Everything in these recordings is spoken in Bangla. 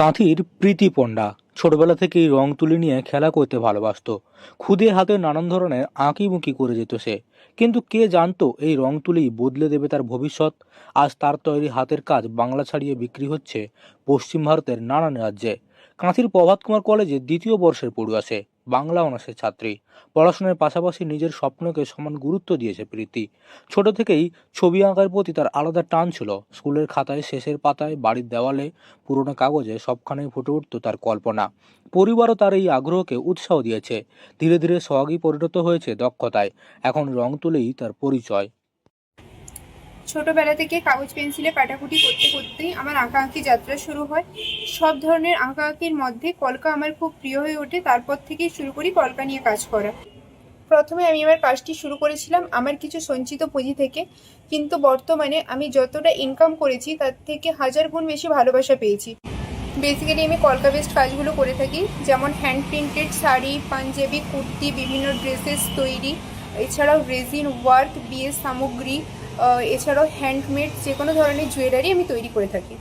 কাঁথির প্রীতি পণ্ডা ছোটবেলা থেকেই রং তুলি নিয়ে খেলা করতে ভালোবাসত। খুদে হাতে নানান ধরনের আঁকিমুকি করে যেত সে। কিন্তু কে জানতো এই রং তুলি বদলে দেবে তার ভবিষ্যৎ? আজ তার তৈরি হাতের কাজ বাংলা ছাড়িয়ে বিক্রি হচ্ছে পশ্চিম ভারতের নানান রাজ্যে। কাঁথির প্রভাত কুমার কলেজে দ্বিতীয় বর্ষের পড়ুয়া সে। বাংলা অনার্সের ছাত্রী। পড়াশোনার পাশাপাশি নিজের স্বপ্নকে সমান গুরুত্ব দিয়েছে প্রীতি। ছোট থেকেই ছবি আঁকার প্রতি তার আলাদা টান ছিল। স্কুলের খাতায় শেষের পাতায়, বাড়ির দেওয়ালে, পুরোনো কাগজে সবখানেই ফুটে উঠত তার কল্পনা। পরিবারও তার এই আগ্রহকে উৎসাহ দিয়েছে। ধীরে ধীরে সোহাগই পরিণত হয়েছে দক্ষতায়। এখন রং তুলেই তার পরিচয়। ছোটবেলা থেকে কাগজ পেন্সিলে কাটাকুটি করতে করতেই আমার আঁকাআঁকি যাত্রা শুরু হয়। সব ধরনের আঁকাআঁকির মধ্যে কলকা আমার খুব প্রিয় হয়ে ওঠে, তারপর থেকেই শুরু করি কলকা নিয়ে কাজ করা। প্রথমে আমি আমার কাজটি শুরু করেছিলাম আমার কিছু সঞ্চিত পুঁজি থেকে, কিন্তু বর্তমানে আমি যতটা ইনকাম করেছি তার থেকে হাজার গুণ বেশি ভালোবাসা পেয়েছি। বেসিক্যালি আমি কলকা বেস্ট কাজগুলো করে থাকি, যেমন হ্যান্ড প্রিন্টেড শাড়ি, পাঞ্জাবি, কুর্তি, বিভিন্ন ড্রেসেস তৈরি, এছাড়াও রেজিন ওয়ার্ক বিয়ের সামগ্রী এছাড়াও হ্যান্ডমেড যে কোনো ধরনের জুয়েলারি আমি তৈরি করে থাকি।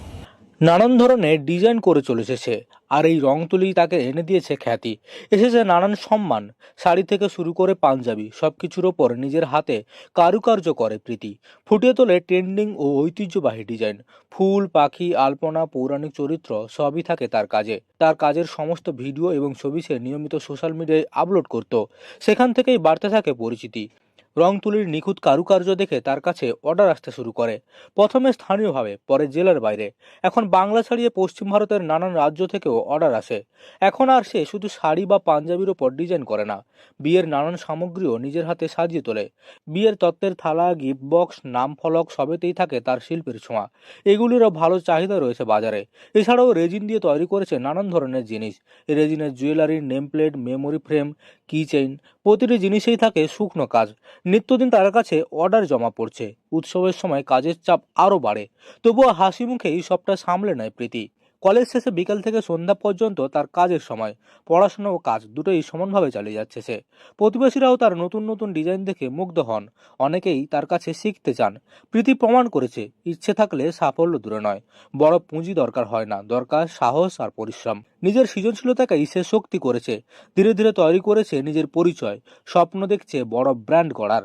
নানান ধরনের ডিজাইন করে চলেছে সে, আর এই রং তুলি তাকে এনে দিয়েছে খ্যাতি। এসেছে নানান সম্মান, শাড়ি থেকে শুরু করে পাঞ্জাবি সব কিছুর ওপর নিজের হাতে কারুকার্য করে প্রীতি। ফুটিয়ে তোলে ট্রেন্ডিং ও ঐতিহ্যবাহী ডিজাইন ফুল, পাখি, আলপনা, পৌরাণিক চরিত্র সবই থাকে তার কাজে। তার কাজের সমস্ত ভিডিও এবং ছবি সে নিয়মিত সোশ্যাল মিডিয়ায় আপলোড করত। সেখান থেকেই বাড়তে থাকে পরিচিতি। রং তুলির নিখুঁত কারুকার্য দেখে তার কাছে অর্ডার আসতে শুরু করে। প্রথমে স্থানীয়ভাবে, পরে জেলার বাইরে। এখন বাংলা ছাড়িয়ে পশ্চিম ভারতের নানান রাজ্য থেকেও অর্ডার আসে। এখন আর সে শুধু শাড়ি বা পাঞ্জাবির ওপর ডিজাইন করে না, বিয়ের নানান সামগ্রীও নিজের হাতে সাজিয়ে তোলে। বিয়ের তত্ত্বের থালা গিফট বক্স নাম ফলক সবেতেই থাকে তার শিল্পের ছোঁয়া। এগুলিরও ভালো চাহিদা রয়েছে বাজারে। এছাড়াও রেজিন দিয়ে তৈরি করেছে নানান ধরনের জিনিস। রেজিনের jewellery name plate memory frame কি চেইন প্রতিটি জিনিসেই থাকে শুকনো কাজ। নিত্যদিন তার কাছে অর্ডার জমা পড়ছে। উৎসবের সময় কাজের চাপ আরও বাড়ে। তবুও হাসি মুখেই সবটা সামলে নেয় প্রীতি। কলেজ শেষে বিকাল থেকে সন্ধ্যা পর্যন্ত তার কাজের সময়, পড়াশোনা ও কাজ দুটোই সমানভাবে চালিয়ে যাচ্ছে সে। প্রতিবেশীরাও তার নতুন নতুন ডিজাইন দেখে মুগ্ধ হন। অনেকেই তার কাছে শিখতে চান। প্রীতি প্রমাণ করেছে, ইচ্ছে থাকলে সাফল্য দূরে নয়। বড় পুঁজি দরকার হয় না, দরকার সাহস আর পরিশ্রম। নিজের সৃজনশীলতাকেই সে শক্তি করেছে। ধীরে ধীরে তৈরি করেছে নিজের পরিচয়, স্বপ্ন দেখছে বড় ব্র্যান্ড করার